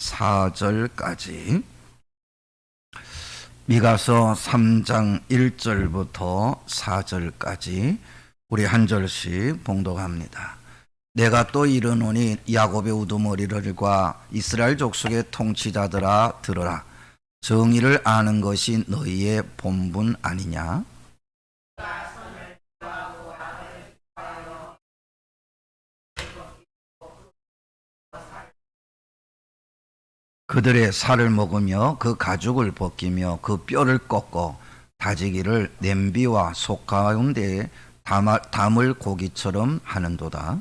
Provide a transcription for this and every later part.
4절까지 미가서 3장 1절부터 4절까지 우리 한 절씩 봉독합니다. 내가 또 이르노니 야곱의 우두머리들과 이스라엘 족속의 통치자들아 들으라. 정의를 아는 것이 너희의 본분 아니냐? 그들의 살을 먹으며 그 가죽을 벗기며 그 뼈를 꺾어 다지기를 냄비와 속 가운데에 담을 고기처럼 하는도다.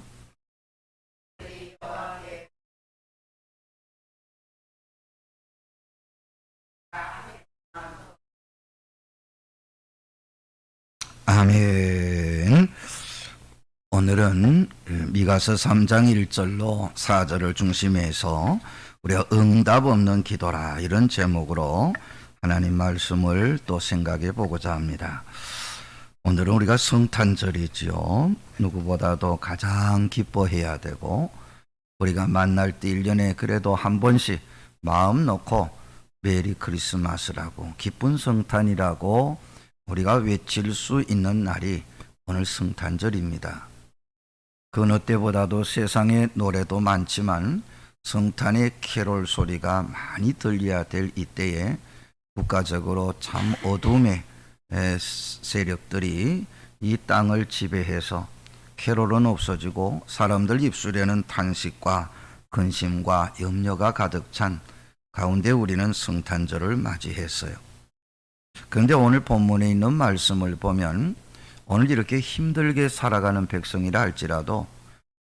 아멘. 오늘은 미가서 3장 1절로 4절을 중심해서 우리가 응답 없는 기도라 이런 제목으로 하나님 말씀을 또 생각해 보고자 합니다. 오늘은 우리가 성탄절이지요. 누구보다도 가장 기뻐해야 되고 우리가 만날 때 1년에 그래도 한 번씩 마음 놓고 메리 크리스마스라고 기쁜 성탄이라고 우리가 외칠 수 있는 날이 오늘 성탄절입니다. 그 어느 때보다도 세상에 노래도 많지만 성탄의 캐롤 소리가 많이 들려야 될 이때에 국가적으로 참 어둠의 에, 세력들이 이 땅을 지배해서 캐롤은 없어지고 사람들 입술에는 탄식과 근심과 염려가 가득 찬 가운데 우리는 성탄절을 맞이했어요. 그런데 오늘 본문에 있는 말씀을 보면 오늘 이렇게 힘들게 살아가는 백성이라 할지라도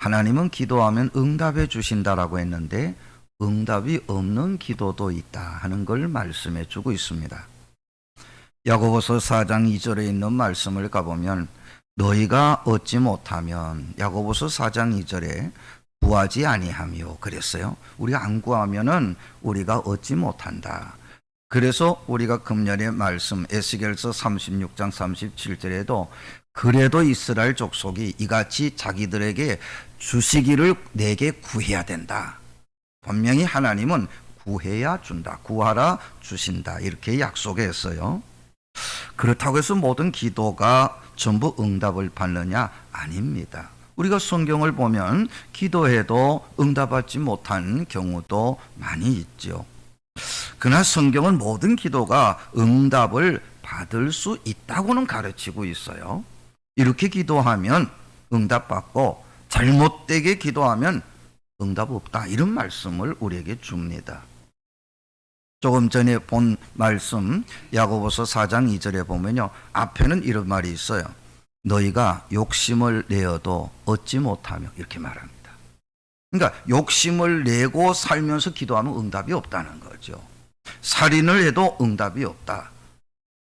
하나님은 기도하면 응답해 주신다라고 했는데 응답이 없는 기도도 있다 하는 걸 말씀해 주고 있습니다. 야고보서 4장 2절에 있는 말씀을 가보면 너희가 얻지 못하면 야고보서 4장 2절에 구하지 아니하며 그랬어요. 우리가 안 구하면은 우리가 얻지 못한다. 그래서 우리가 금년의 말씀 에스겔서 36장 37절에도 그래도 이스라엘 족속이 이같이 자기들에게 주시기를 내게 구해야 된다. 분명히 하나님은 구해야 준다. 구하라 주신다. 이렇게 약속했어요. 그렇다고 해서 모든 기도가 전부 응답을 받느냐? 아닙니다. 우리가 성경을 보면 기도해도 응답받지 못한 경우도 많이 있죠. 그러나 성경은 모든 기도가 응답을 받을 수 있다고는 가르치고 있어요. 이렇게 기도하면 응답받고 잘못되게 기도하면 응답 없다. 이런 말씀을 우리에게 줍니다. 조금 전에 본 말씀 야고보서 4장 2절에 보면요. 앞에는 이런 말이 있어요. 너희가 욕심을 내어도 얻지 못하며 이렇게 말합니다. 그러니까 욕심을 내고 살면서 기도하면 응답이 없다는 거죠. 살인을 해도 응답이 없다.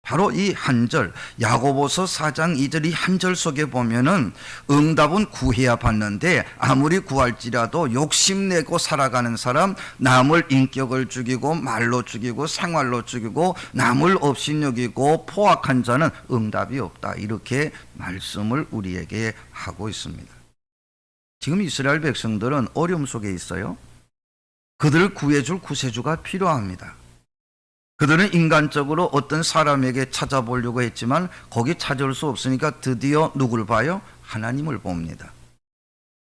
바로 이 한 절, 야고보서 4장 2절 이 한 절 속에 보면은 응답은 구해야 받는데 아무리 구할지라도 욕심내고 살아가는 사람, 남을 인격을 죽이고 말로 죽이고 생활로 죽이고 남을 업신여기고 포악한 자는 응답이 없다. 이렇게 말씀을 우리에게 하고 있습니다. 지금 이스라엘 백성들은 어려움 속에 있어요. 그들을 구해줄 구세주가 필요합니다. 그들은 인간적으로 어떤 사람에게 찾아보려고 했지만 거기 찾을 수 없으니까 드디어 누굴 봐요? 하나님을 봅니다.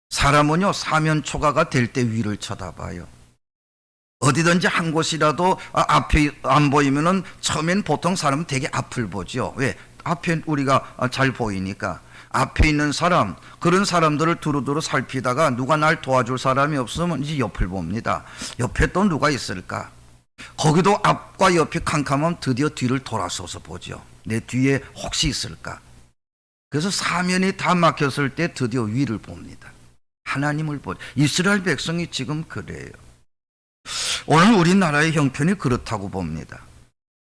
사람은요, 사면 초가가 될 때 위를 쳐다봐요. 어디든지 한 곳이라도 아, 앞이 안 보이면은 처음엔 보통 사람은 되게 앞을 보죠. 왜? 앞에 우리가 잘 보이니까. 앞에 있는 사람, 그런 사람들을 두루두루 살피다가 누가 날 도와줄 사람이 없으면 이제 옆을 봅니다. 옆에 또 누가 있을까? 거기도 앞과 옆이 캄캄하면 드디어 뒤를 돌아서서 보죠. 내 뒤에 혹시 있을까? 그래서 사면이 다 막혔을 때 드디어 위를 봅니다. 하나님을 보. 이스라엘 백성이 지금 그래요. 오늘 우리나라의 형편이 그렇다고 봅니다.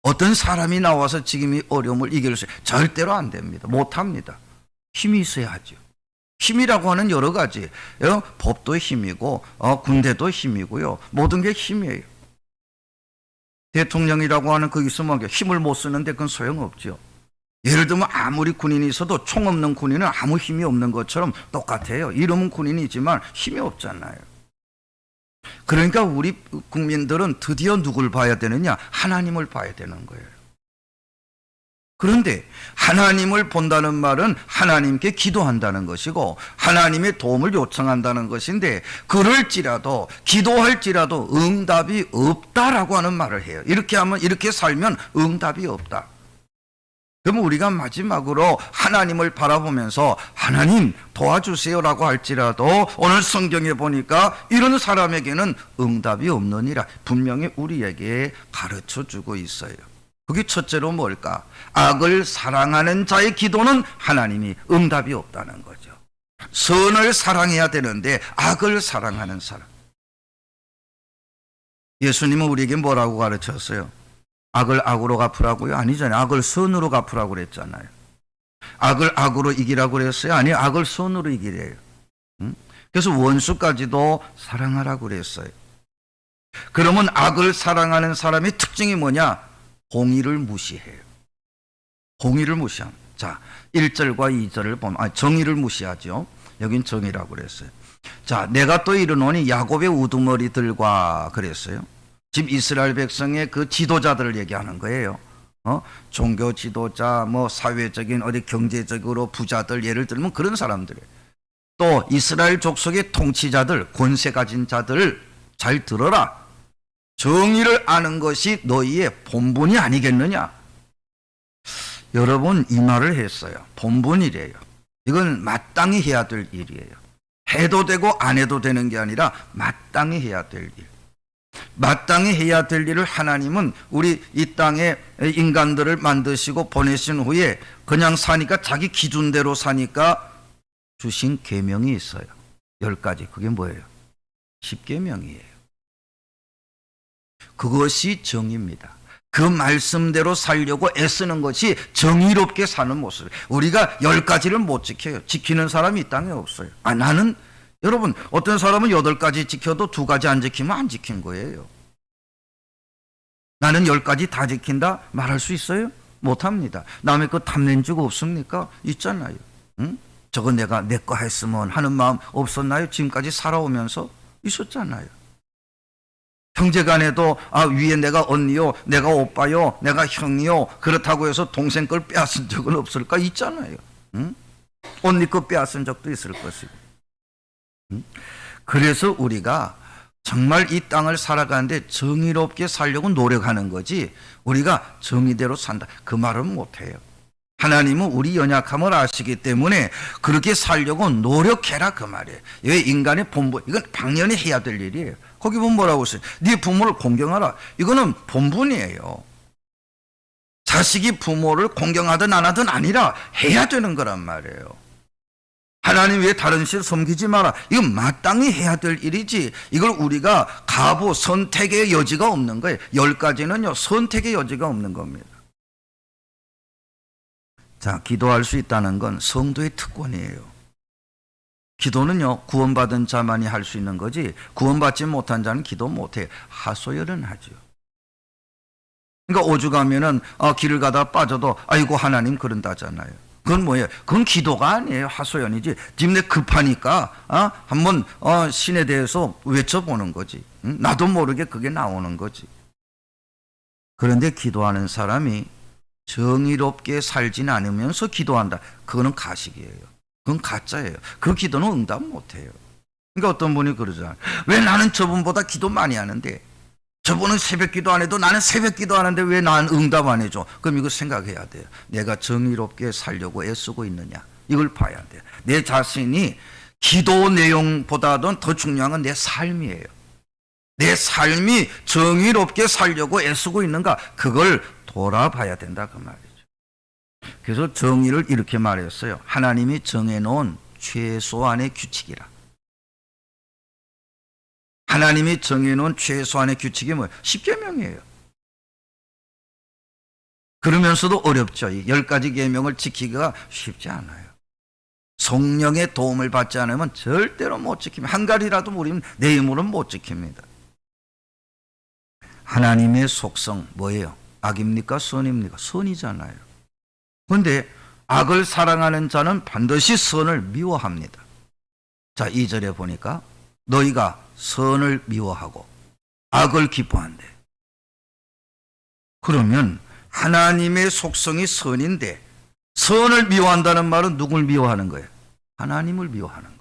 어떤 사람이 나와서 지금 이 어려움을 이길 수 절대로 안 됩니다. 못 합니다. 힘이 있어야 하죠. 힘이라고 하는 여러 가지. 어, 법도 힘이고 어, 군대도 힘이고요. 모든 게 힘이에요. 대통령이라고 하는 그 있으면 힘을 못 쓰는데 그건 소용없죠. 예를 들면 아무리 군인이 있어도 총 없는 군인은 아무 힘이 없는 것처럼 똑같아요. 이름은 군인이지만 힘이 없잖아요. 그러니까 우리 국민들은 드디어 누굴 봐야 되느냐? 하나님을 봐야 되는 거예요. 그런데 하나님을 본다는 말은 하나님께 기도한다는 것이고 하나님의 도움을 요청한다는 것인데 그럴지라도 기도할지라도 응답이 없다라고 하는 말을 해요. 이렇게 하면 이렇게 살면 응답이 없다. 그럼 우리가 마지막으로 하나님을 바라보면서 하나님 도와주세요라고 할지라도 오늘 성경에 보니까 이런 사람에게는 응답이 없느니라 분명히 우리에게 가르쳐 주고 있어요. 그게 첫째로 뭘까? 악을 사랑하는 자의 기도는 하나님이 응답이 없다는 거죠. 선을 사랑해야 되는데 악을 사랑하는 사람. 예수님은 우리에게 뭐라고 가르쳤어요? 악을 악으로 갚으라고요? 아니잖아요. 악을 선으로 갚으라고 그랬잖아요. 악을 악으로 이기라고 그랬어요? 아니, 악을 선으로 이기래요. 응? 그래서 원수까지도 사랑하라고 그랬어요. 그러면 악을 사랑하는 사람의 특징이 뭐냐? 공의를 무시해요. 공의를 무시함. 자, 1절과 2절을 보면, 아, 정의를 무시하죠. 여긴 정의라고 그랬어요. 자, 내가 또 이르노니 야곱의 우두머리들과 그랬어요. 지금 이스라엘 백성의 그 지도자들을 얘기하는 거예요. 어? 종교 지도자, 뭐 사회적인 어디 경제적으로 부자들 예를 들면 그런 사람들. 또 이스라엘 족속의 통치자들, 권세 가진 자들 잘 들어라. 정의를 아는 것이 너희의 본분이 아니겠느냐? 여러분 이 말을 했어요. 본분이래요. 이건 마땅히 해야 될 일이에요. 해도 되고 안 해도 되는 게 아니라 마땅히 해야 될 일. 마땅히 해야 될 일을 하나님은 우리 이 땅에 인간들을 만드시고 보내신 후에 그냥 사니까 자기 기준대로 사니까 주신 계명이 있어요. 열 가지. 그게 뭐예요? 십계명이에요. 그것이 정의입니다. 그 말씀대로 살려고 애쓰는 것이 정의롭게 사는 모습. 우리가 열 가지를 못 지켜요. 지키는 사람이 이 땅에 없어요. 아, 나는, 여러분, 어떤 사람은 여덟 가지 지켜도 두 가지 안 지키면 안 지킨 거예요. 나는 열 가지 다 지킨다? 말할 수 있어요? 못 합니다. 남의 거 탐낸 적 없습니까? 있잖아요. 응? 저거 내가 내 거 했으면 하는 마음 없었나요? 지금까지 살아오면서 있었잖아요. 형제 간에도 아 위에 내가 언니요, 내가 오빠요, 내가 형이요 그렇다고 해서 동생 걸 빼앗은 적은 없을까 있잖아요. 응? 언니 거 빼앗은 적도 있을 것이고. 응? 그래서 우리가 정말 이 땅을 살아가는데 정의롭게 살려고 노력하는 거지 우리가 정의대로 산다 그 말은 못해요. 하나님은 우리 연약함을 아시기 때문에 그렇게 살려고 노력해라 그 말이에요. 왜 인간의 본분 이건 당연히 해야 될 일이에요. 거기 보면 뭐라고 했어요? 네 부모를 공경하라. 이거는 본분이에요. 자식이 부모를 공경하든 안 하든 아니라 해야 되는 거란 말이에요. 하나님 외에 다른 신 섬기지 마라. 이건 마땅히 해야 될 일이지. 이걸 우리가 가부 선택의 여지가 없는 거예요. 열 가지는요 선택의 여지가 없는 겁니다. 자, 기도할 수 있다는 건 성도의 특권이에요. 기도는요, 구원받은 자만이 할 수 있는 거지, 구원받지 못한 자는 기도 못해요. 하소연은 하죠. 그러니까 오죽하면은, 어, 길을 가다 빠져도, 아이고, 하나님 그런다잖아요. 그건 뭐예요? 그건 기도가 아니에요. 하소연이지. 지금 내 급하니까, 어, 한번, 어, 신에 대해서 외쳐보는 거지. 응? 나도 모르게 그게 나오는 거지. 그런데 기도하는 사람이 정의롭게 살진 않으면서 기도한다. 그거는 가식이에요. 그건 가짜예요. 그 기도는 응답 못 해요. 그러니까 어떤 분이 그러잖아요. 왜 나는 저분보다 기도 많이 하는데 저분은 새벽 기도 안 해도 나는 새벽 기도 하는데 왜 나는 응답 안 해줘? 그럼 이거 생각해야 돼요. 내가 정의롭게 살려고 애쓰고 있느냐. 이걸 봐야 돼요. 내 자신이 기도 내용보다도 더 중요한 건 내 삶이에요. 내 삶이 정의롭게 살려고 애쓰고 있는가? 그걸 돌아봐야 된다 그 말이죠. 그래서 정의를 이렇게 말했어요. 하나님이 정해놓은 최소한의 규칙이라. 하나님이 정해놓은 최소한의 규칙이 뭐예요? 십계명이에요. 그러면서도 어렵죠. 이 열 가지 계명을 지키기가 쉽지 않아요. 성령의 도움을 받지 않으면 절대로 못 지킵니다. 한 가지라도 모르면 내 힘으로는 못 지킵니다. 하나님의 속성 뭐예요? 악입니까? 선입니까? 선이잖아요. 그런데 악을 사랑하는 자는 반드시 선을 미워합니다. 자, 2절에 보니까 너희가 선을 미워하고 악을 기뻐한대. 그러면 하나님의 속성이 선인데 선을 미워한다는 말은 누굴 미워하는 거예요? 하나님을 미워하는 거예요.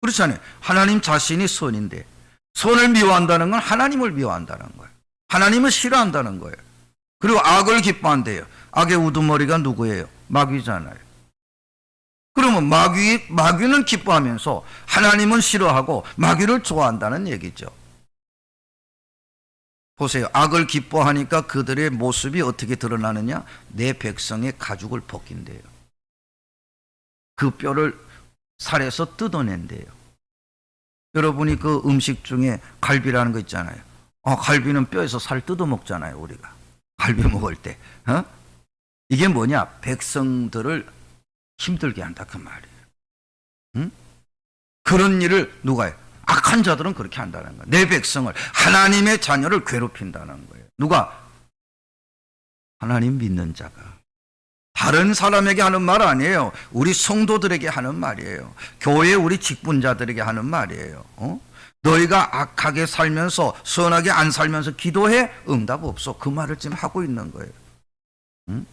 그렇잖아요. 하나님 자신이 선인데 선을 미워한다는 건 하나님을 미워한다는 거예요. 하나님을 싫어한다는 거예요. 그리고 악을 기뻐한대요. 악의 우두머리가 누구예요? 마귀잖아요. 그러면 마귀, 마귀는 기뻐하면서 하나님은 싫어하고 마귀를 좋아한다는 얘기죠. 보세요. 악을 기뻐하니까 그들의 모습이 어떻게 드러나느냐? 내 백성의 가죽을 벗긴대요. 그 뼈를 살에서 뜯어낸대요. 여러분이 그 음식 중에 갈비라는 거 있잖아요. 어, 갈비는 뼈에서 살 뜯어 먹잖아요, 우리가. 갈비 먹을 때. 어? 이게 뭐냐? 백성들을 힘들게 한다 그 말이에요. 응? 그런 일을 누가 해요? 악한 자들은 그렇게 한다는 거예요. 내 백성을 하나님의 자녀를 괴롭힌다는 거예요. 누가 하나님 믿는 자가 다른 사람에게 하는 말 아니에요. 우리 성도들에게 하는 말이에요. 교회 우리 직분자들에게 하는 말이에요. 어? 너희가 악하게 살면서 선하게 안 살면서 기도해 응답 없어. 그 말을 지금 하고 있는 거예요. 응?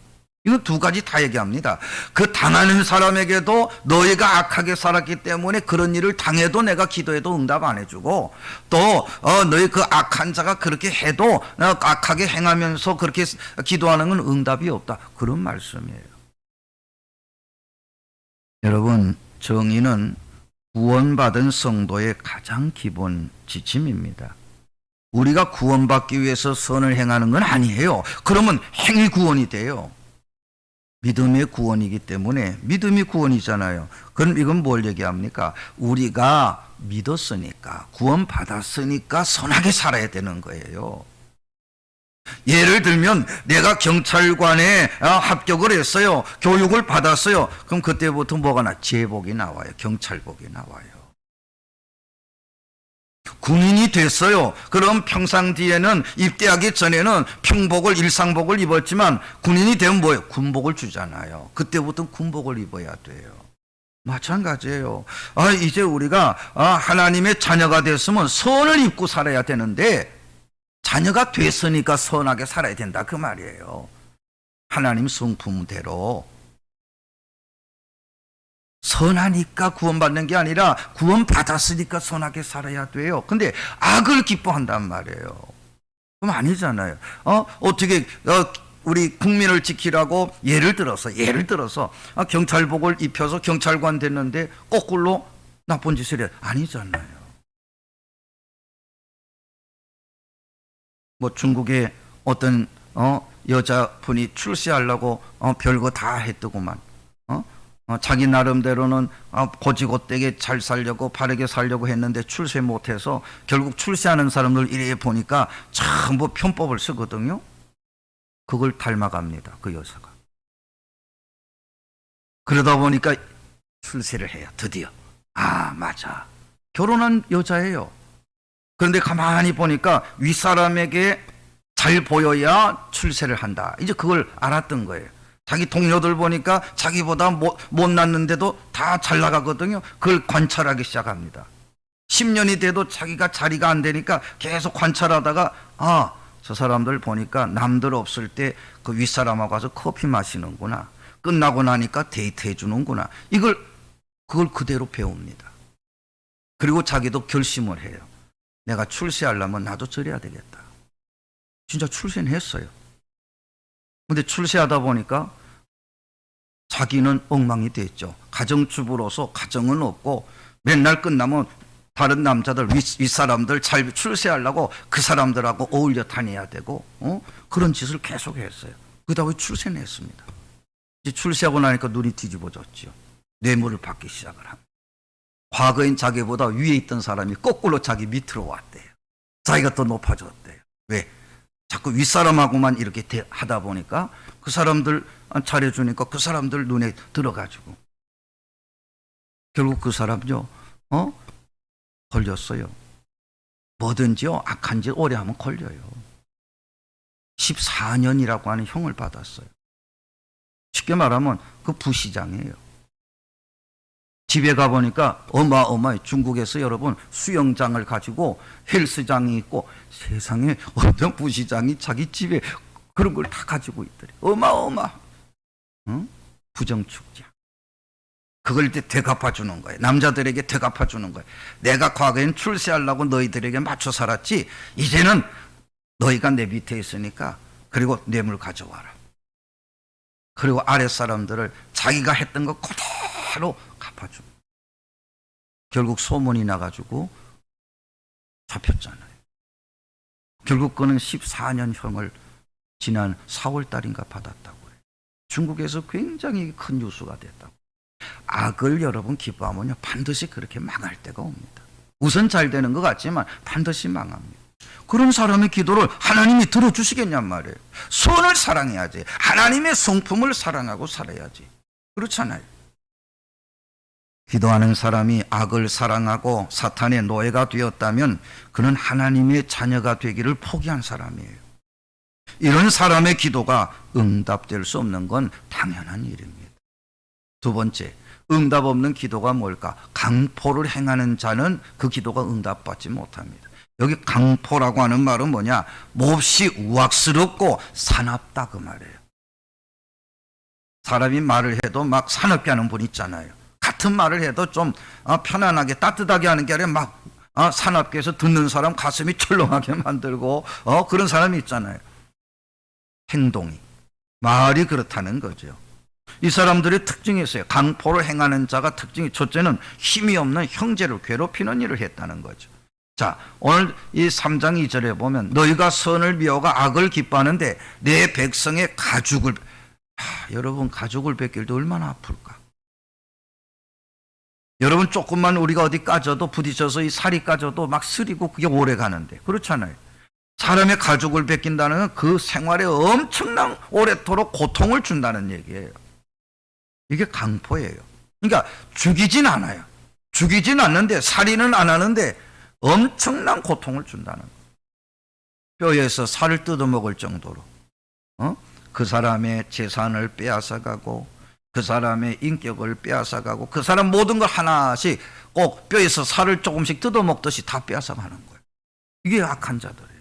이거 두 가지 다 얘기합니다. 그 당하는 사람에게도 너희가 악하게 살았기 때문에 그런 일을 당해도 내가 기도해도 응답 안 해주고 또 어, 너희 그 악한 자가 그렇게 해도 어, 악하게 행하면서 그렇게 기도하는 건 응답이 없다. 그런 말씀이에요. 여러분 정의는 구원받은 성도의 가장 기본 지침입니다. 우리가 구원받기 위해서 선을 행하는 건 아니에요. 그러면 행위 구원이 돼요. 믿음의 구원이기 때문에 믿음이 구원이잖아요. 그럼 이건 뭘 얘기합니까? 우리가 믿었으니까 구원 받았으니까 선하게 살아야 되는 거예요. 예를 들면 내가 경찰관에 아, 합격을 했어요. 교육을 받았어요. 그럼 그때부터 뭐가 나? 제복이 나와요. 경찰복이 나와요. 군인이 됐어요. 그럼 평상 뒤에는 입대하기 전에는 평복을 일상복을 입었지만 군인이 되면 뭐예요? 군복을 주잖아요. 그때부터 군복을 입어야 돼요. 마찬가지예요. 아, 이제 우리가 아, 하나님의 자녀가 됐으면 선을 입고 살아야 되는데 자녀가 됐으니까 선하게 살아야 된다 그 말이에요. 하나님 성품대로 선하니까 구원받는 게 아니라 구원받았으니까 선하게 살아야 돼요. 근데 악을 기뻐한단 말이에요. 그럼 아니잖아요. 어? 어떻게 어, 우리 국민을 지키라고 예를 들어서 예를 들어서 아, 경찰복을 입혀서 경찰관 됐는데 거꾸로 나쁜 짓을 해 아니잖아요. 뭐 중국의 어떤 어 여자분이 출세하려고 어 별거 다 했더구만. 어? 어, 자기 나름대로는 어, 고지고대게 잘 살려고 바르게 살려고 했는데 출세 못해서 결국 출세하는 사람들 이래 보니까 전부 편법을 쓰거든요. 그걸 닮아갑니다. 그 여자가. 그러다 보니까 출세를 해요. 드디어. 아 맞아. 결혼한 여자예요. 그런데 가만히 보니까 윗사람에게 잘 보여야 출세를 한다. 이제 그걸 알았던 거예요. 자기 동료들 보니까 자기보다 못, 못 났는데도 다 잘 나가거든요. 그걸 관찰하기 시작합니다. 10년이 돼도 자기가 자리가 안 되니까 계속 관찰하다가 아, 저 사람들 보니까 남들 없을 때 그 윗사람하고 가서 커피 마시는구나. 끝나고 나니까 데이트 해 주는구나. 이걸, 그걸 그대로 배웁니다. 그리고 자기도 결심을 해요. 내가 출세하려면 나도 저래야 되겠다. 진짜 출세는 했어요. 근데 출세하다 보니까 자기는 엉망이 됐죠. 가정주부로서 가정은 없고 맨날 끝나면 다른 남자들 윗, 윗사람들 잘 출세하려고 그 사람들하고 어울려 다녀야 되고 어? 그런 짓을 계속 했어요. 보니 출세는 했습니다. 이제 출세하고 나니까 눈이 뒤집어졌죠. 뇌물을 받기 시작을 합니다. 과거엔 자기보다 위에 있던 사람이 거꾸로 자기 밑으로 왔대요. 자기가 더 높아졌대요. 왜? 자꾸 윗사람하고만 이렇게 대- 하다 보니까 그 사람들 잘해주니까 그 사람들 눈에 들어가지고 결국 그 사람요, 어? 걸렸어요. 뭐든지요, 악한 짓 오래 하면 걸려요. 14년이라고 하는 형을 받았어요. 쉽게 말하면 그 부시장이에요. 집에 가보니까 어마어마해. 중국에서 여러분 수영장을 가지고 헬스장이 있고 세상에 어떤 부시장이 자기 집에 그런 걸 다 가지고 있더래. 어마어마. 응? 부정축제. 그걸 이제 되갚아 주는 거예요. 남자들에게 되갚아 주는 거예요. 내가 과거엔 출세하려고 너희들에게 맞춰 살았지. 이제는 너희가 내 밑에 있으니까 그리고 뇌물 가져와라. 그리고 아랫 사람들을 자기가 했던 거 그대로 갚아줘. 결국 소문이 나가지고 잡혔잖아요. 결국 그는 14년형을 지난 4월 달인가 받았다고 해요. 중국에서 굉장히 큰 뉴스가 됐다고. 악을 여러분 기뻐하면요 반드시 그렇게 망할 때가 옵니다. 우선 잘 되는 것 같지만 반드시 망합니다. 그런 사람의 기도를 하나님이 들어주시겠냔 말이에요. 선을 사랑해야지. 하나님의 성품을 사랑하고 살아야지. 그렇잖아요. 기도하는 사람이 악을 사랑하고 사탄의 노예가 되었다면 그는 하나님의 자녀가 되기를 포기한 사람이에요. 이런 사람의 기도가 응답될 수 없는 건 당연한 일입니다. 두 번째, 응답 없는 기도가 뭘까? 강포를 행하는 자는 그 기도가 응답받지 못합니다. 여기 강포라고 하는 말은 뭐냐? 몹시 우악스럽고 사납다 그 말이에요. 사람이 말을 해도 막 사납게 하는 분 있잖아요. 같은 말을 해도 좀 어, 편안하게 따뜻하게 하는 게 아니라 막 어, 해서 듣는 사람 가슴이 철렁하게 만들고 어, 그런 사람이 있잖아요. 행동이 말이 그렇다는 거죠. 이 사람들의 특징이 있어요. 강포를 행하는 자가 특징이 첫째는 힘이 없는 형제를 괴롭히는 일을 했다는 거죠. 자, 오늘 이 3장 2절에 보면 너희가 선을 미워가 악을 기뻐하는데 내 백성의 가죽을 하, 여러분 가죽을 뺏길 때 얼마나 아플까? 여러분 조금만 우리가 어디 까져도 부딪혀서 이 살이 까져도 막 쓰리고 그게 오래 가는데 그렇잖아요. 사람의 가죽을 뺏긴다는 건그 생활에 엄청난 오래도록 고통을 준다는 얘기예요. 이게 강포예요. 그러니까 죽이진 않아요. 죽이진 않는데 살인은 안 하는데 엄청난 고통을 준다는 거예요. 뼈에서 살을 뜯어먹을 정도로 어? 그 사람의 재산을 빼앗아가고 그 사람의 인격을 빼앗아가고 그 사람 모든 걸 하나씩 꼭 뼈에서 살을 조금씩 뜯어먹듯이 다 빼앗아가는 거예요. 이게 악한 자들이에요.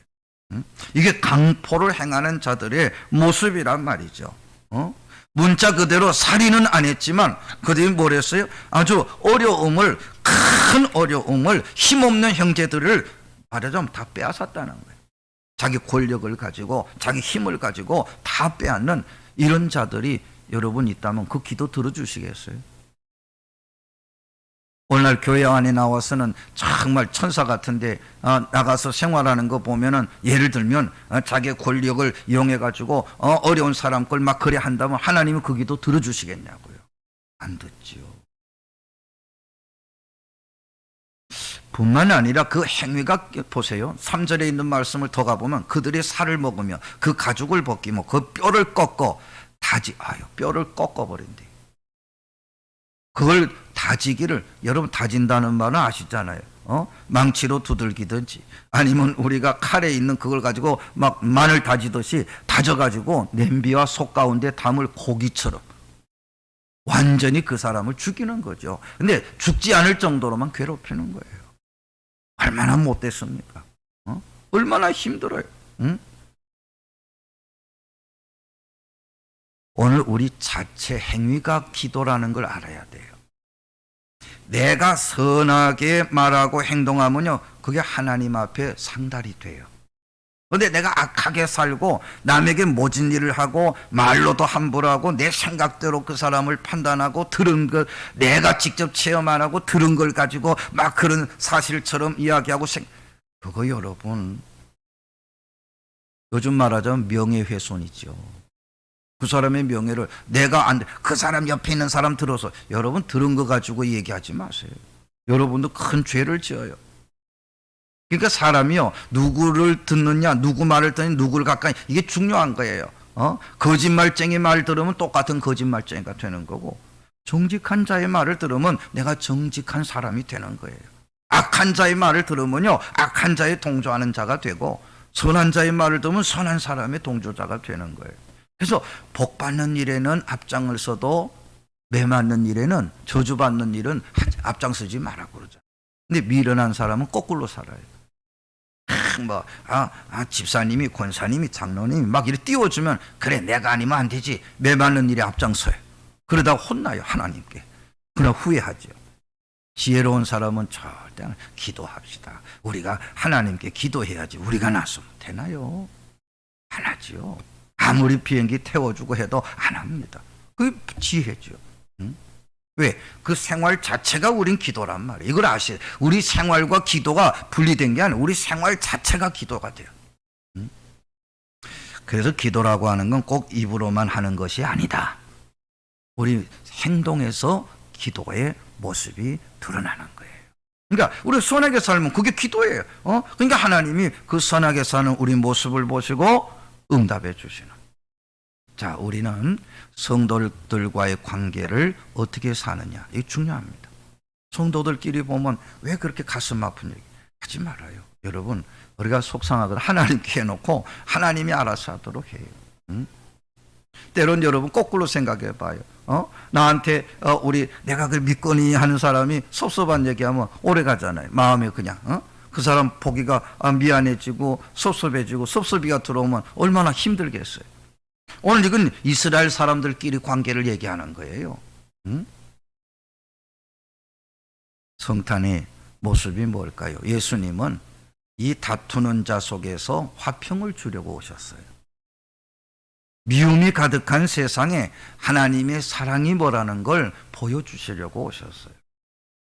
응? 이게 강포를 행하는 자들의 모습이란 말이죠. 어? 문자 그대로 살인은 안 했지만 그들이 뭘 했어요? 아주 어려움을 큰 어려움을 힘없는 형제들을 말하자면 다 빼앗았다는 거예요. 자기 권력을 가지고 자기 힘을 가지고 다 빼앗는 이런 자들이 여러분 있다면 그 기도 들어주시겠어요? 오늘날 교회 안에 나와서는 정말 천사 같은데 어, 나가서 생활하는 거 보면은 예를 들면 어, 자기 권력을 이용해 가지고 어, 려운 사람 걸 막 그래 한다면 하나님은 그 기도 들어주시겠냐고요? 안 듣지요. 뿐만 아니라 그 행위가 보세요. 3절에 있는 말씀을 더 가보면 그들의 살을 먹으며 그 가죽을 벗기며 그 뼈를 꺾어 다지 아유 뼈를 꺾어 버린대. 그걸 다지기를 여러분 다진다는 말은 아시잖아요. 어? 망치로 두들기든지 아니면 우리가 칼에 있는 그걸 가지고 막 마늘 다지듯이 다져 가지고 냄비와 속 가운데 담을 고기처럼 완전히 그 사람을 죽이는 거죠. 근데 죽지 않을 정도로만 괴롭히는 거예요. 얼마나 못됐습니까? 어? 얼마나 힘들어요. 응? 오늘 우리 자체 행위가 기도라는 걸 알아야 돼요. 내가 선하게 말하고 행동하면요, 그게 하나님 앞에 상달이 돼요. 근데 내가 악하게 살고 남에게 모진 일을 하고 말로도 함부로 하고 내 생각대로 그 사람을 판단하고 들은 것 내가 직접 체험 안 하고 들은 걸 가지고 막 그런 사실처럼 이야기하고 생 그거 여러분 요즘 말하자면 명예훼손이죠. 그 사람의 명예를 내가 안, 그 사람 옆에 있는 사람 들어서 여러분 들은 거 가지고 얘기하지 마세요. 여러분도 큰 죄를 지어요. 그러니까 사람이요, 누구를 듣느냐, 누구 말을 듣느냐, 누구를 가까이, 이게 중요한 거예요. 어? 거짓말쟁이 말 들으면 똑같은 거짓말쟁이가 되는 거고, 정직한 자의 말을 들으면 내가 정직한 사람이 되는 거예요. 악한 자의 말을 들으면요, 악한 자의 동조하는 자가 되고, 선한 자의 말을 들으면 선한 사람의 동조자가 되는 거예요. 그래서 복 받는 일에는 앞장을 서도 매 맞는 일에는 저주 받는 일은 앞장서지 마라 그러죠. 근데 미련한 사람은 거꾸로 살아요. 아, 뭐, 아, 아, 집사님이, 권사님이, 장로님이 막 이렇게 띄워주면, 그래, 내가 아니면 안 되지. 매 맞는 일에 앞장서요. 그러다 혼나요, 하나님께. 그러나 후회하죠. 지혜로운 사람은 절대 안- 기도합시다. 우리가 하나님께 기도해야지. 우리가 나서면 되나요? 안 하지요. 아무리 비행기 태워주고 해도 안 합니다. 그 지혜죠. 응? 왜? 그 생활 자체가 우린 기도란 말이에요. 이걸 아시 우리 생활과 기도가 분리된 게 아니라 우리 생활 자체가 기도가 돼요. 응? 그래서 기도라고 하는 건 꼭 입으로만 하는 것이 아니다. 우리 행동에서 기도의 모습이 드러나는 거예요. 그러니까 우리 선하게 살면 그게 기도예요. 어? 그러니까 하나님이 그 선하게 사는 우리 모습을 보시고 응답해 주시는. 자, 우리는 성도들과의 관계를 어떻게 사느냐. 이게 중요합니다. 성도들끼리 보면 왜 그렇게 가슴 아픈 얘기 하지 말아요. 여러분, 우리가 속상하거나 하나님께 해놓고 하나님이 알아서 하도록 해요. 응? 때론 여러분 거꾸로 생각해 봐요. 어? 나한테 어, 우리 내가 그 믿거니 하는 사람이 섭섭한 얘기하면 오래 가잖아요. 마음에 그냥 어? 그 사람 보기가 아, 미안해지고 섭섭해지고 섭섭이가 들어오면 얼마나 힘들겠어요. 오늘 이건 이스라엘 사람들끼리 관계를 얘기하는 거예요. 응? 성탄의 모습이 뭘까요? 예수님은 이 다투는 자 속에서 화평을 주려고 오셨어요. 미움이 가득한 세상에 하나님의 사랑이 뭐라는 걸 보여주시려고 오셨어요.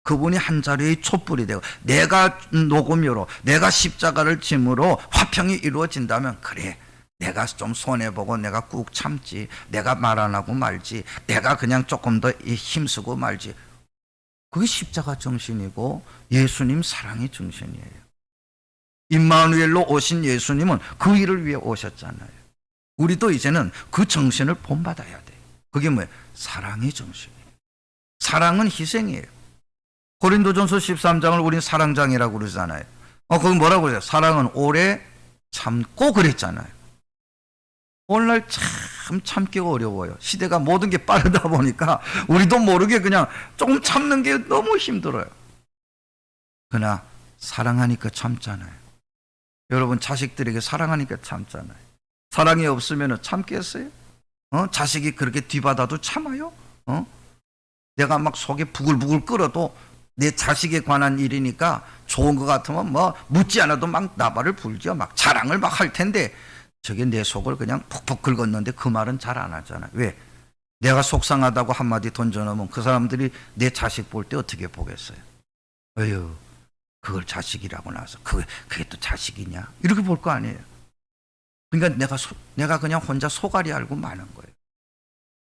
그분이 한 자리의 촛불이 되고 내가 녹음료로 내가 십자가를 짐으로 화평이 이루어진다면 그래 내가 좀 손해보고 내가 꾹 참지 내가 말 안 하고 말지 내가 그냥 조금 더 힘쓰고 말지 그게 십자가 정신이고 예수님 사랑의 정신이에요. 임마누엘로 오신 예수님은 그 일을 위해 오셨잖아요. 우리도 이제는 그 정신을 본받아야 돼. 그게 뭐예요? 사랑의 정신이에요. 사랑은 희생이에요. 고린도전서 13장을 우린 사랑장이라고 그러잖아요. 어, 거기 뭐라고 그래요? 사랑은 오래 참고 그랬잖아요. 오늘날 참 참기가 어려워요. 시대가 모든 게 빠르다 보니까 우리도 모르게 그냥 조금 참는 게 너무 힘들어요. 그러나 사랑하니까 참잖아요. 여러분 자식들에게 사랑하니까 참잖아요. 사랑이 없으면 참겠어요? 어? 자식이 그렇게 뒤받아도 참아요? 어? 내가 막 속에 부글부글 끓어도 내 자식에 관한 일이니까 좋은 것 같으면 뭐 묻지 않아도 막 나발을 불죠. 막 자랑을 막 할 텐데 저게 내 속을 그냥 푹푹 긁었는데 그 말은 잘 안 하잖아요. 왜? 내가 속상하다고 한마디 던져놓으면 그 사람들이 내 자식 볼 때 어떻게 보겠어요? 어휴, 그걸 자식이라고 나서 그게, 그게 또 자식이냐? 이렇게 볼 거 아니에요. 그러니까 내가 소, 내가 그냥 혼자 소갈이 알고 마는 거예요.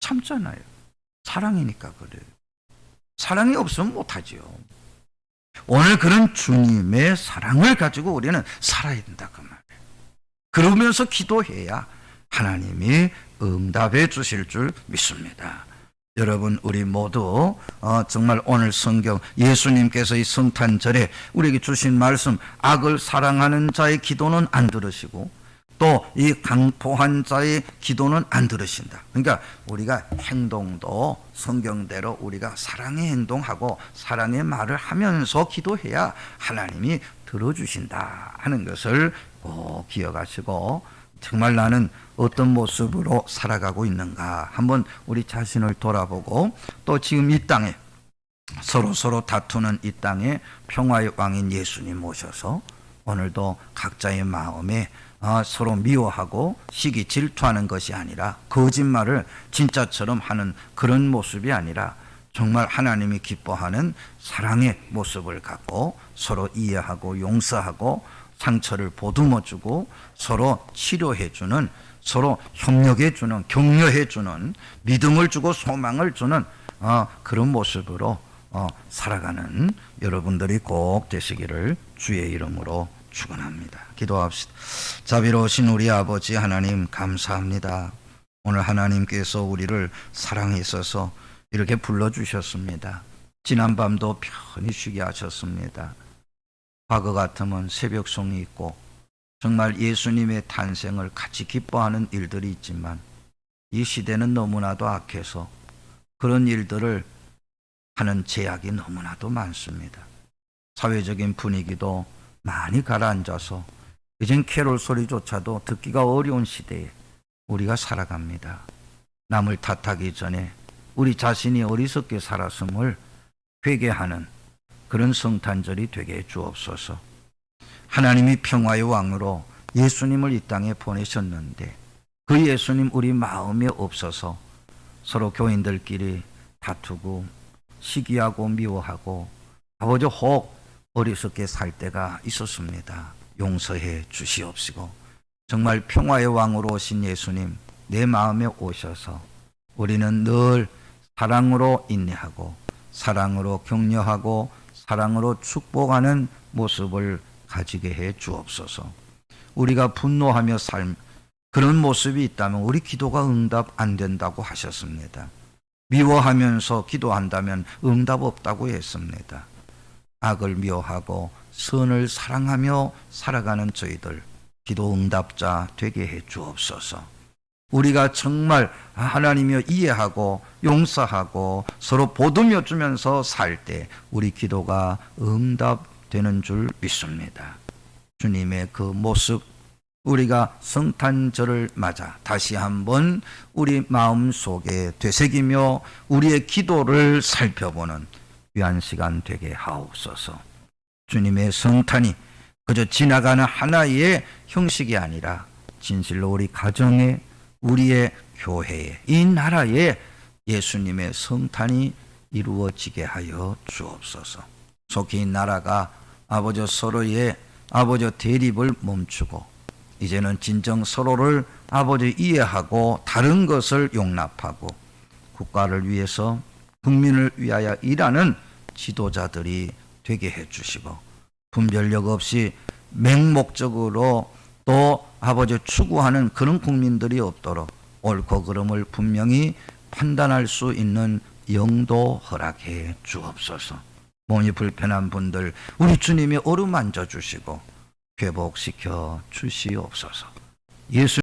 참잖아요. 사랑이니까 그래요. 사랑이 없으면 못하지요. 오늘 그런 주님의 사랑을 가지고 우리는 살아야 된다 그 말이에요. 그러면서 기도해야 하나님이 응답해 주실 줄 믿습니다. 여러분 우리 모두 어, 정말 오늘 성경 예수님께서 이 성탄절에 우리에게 주신 말씀 악을 사랑하는 자의 기도는 안 들으시고 또 이 강포한 자의 기도는 안 들으신다. 그러니까 우리가 행동도 성경대로 우리가 사랑의 행동하고 사랑의 말을 하면서 기도해야 하나님이 들어주신다 하는 것을 꼭 기억하시고 정말 나는 어떤 모습으로 살아가고 있는가 한번 우리 자신을 돌아보고 또 지금 이 땅에 서로 서로 다투는 이 땅에 평화의 왕인 예수님 모셔서 오늘도 각자의 마음에 아, 서로 미워하고 시기 질투하는 것이 아니라 거짓말을 진짜처럼 하는 그런 모습이 아니라 정말 하나님이 기뻐하는 사랑의 모습을 갖고 서로 이해하고 용서하고 상처를 보듬어주고 서로 치료해주는 서로 협력해주는 격려해주는 믿음을 주고 소망을 주는 어, 그런 모습으로 어, 살아가는 여러분들이 꼭 되시기를 주의 이름으로 축원합니다. 기도합시다. 자비로우신 우리 아버지 하나님 감사합니다. 오늘 하나님께서 우리를 사랑하셔서 이렇게 불러 주셨습니다. 지난 밤도 편히 쉬게 하셨습니다. 과거 같으면 새벽송이 있고 정말 예수님의 탄생을 같이 기뻐하는 일들이 있지만 이 시대는 너무나도 악해서 그런 일들을 하는 제약이 너무나도 많습니다. 사회적인 분위기도 많이 가라앉아서 이젠 캐롤 소리조차도 듣기가 어려운 시대에 우리가 살아갑니다. 남을 탓하기 전에 우리 자신이 어리석게 살았음을 회개하는 그런 성탄절이 되게 해 주옵소서. 하나님이 평화의 왕으로 예수님을 이 땅에 보내셨는데 그 예수님 우리 마음에 없어서 서로 교인들끼리 다투고 시기하고 미워하고 아버지 혹 어리석게 살 때가 있었습니다. 용서해 주시옵시고 정말 평화의 왕으로 오신 예수님 내 마음에 오셔서 우리는 늘 사랑으로 인내하고 사랑으로 격려하고 사랑으로 축복하는 모습을 가지게 해 주옵소서. 우리가 분노하며 삶 그런 모습이 있다면 우리 기도가 응답 안 된다고 하셨습니다. 미워하면서 기도한다면 응답 없다고 했습니다. 악을 미워하고 선을 사랑하며 살아가는 저희들 기도 응답자 되게 해 주옵소서. 우리가 정말 하나님이여 이해하고 용서하고 서로 보듬어 주면서 살 때 우리 기도가 응답되는 줄 믿습니다. 주님의 그 모습 우리가 성탄절을 맞아 다시 한번 우리 마음 속에 되새기며 우리의 기도를 살펴보는 귀한 시간 되게 하옵소서. 주님의 성탄이 그저 지나가는 하나의 형식이 아니라 진실로 우리 가정에 우리의 교회에 이 나라에 예수님의 성탄이 이루어지게 하여 주옵소서. 속히 이 나라가 아버지 서로의 아버지 대립을 멈추고 이제는 진정 서로를 아버지 이해하고 다른 것을 용납하고 국가를 위해서 국민을 위하여 일하는 지도자들이 되게 해 주시고 분별력 없이 맹목적으로 또 아버지 추구하는 그런 국민들이 없도록 옳고 그름을 분명히 판단할 수 있는 영도 허락해 주옵소서. 몸이 불편한 분들 우리 주님이 어루만져 주시고 회복시켜 주시옵소서. 예수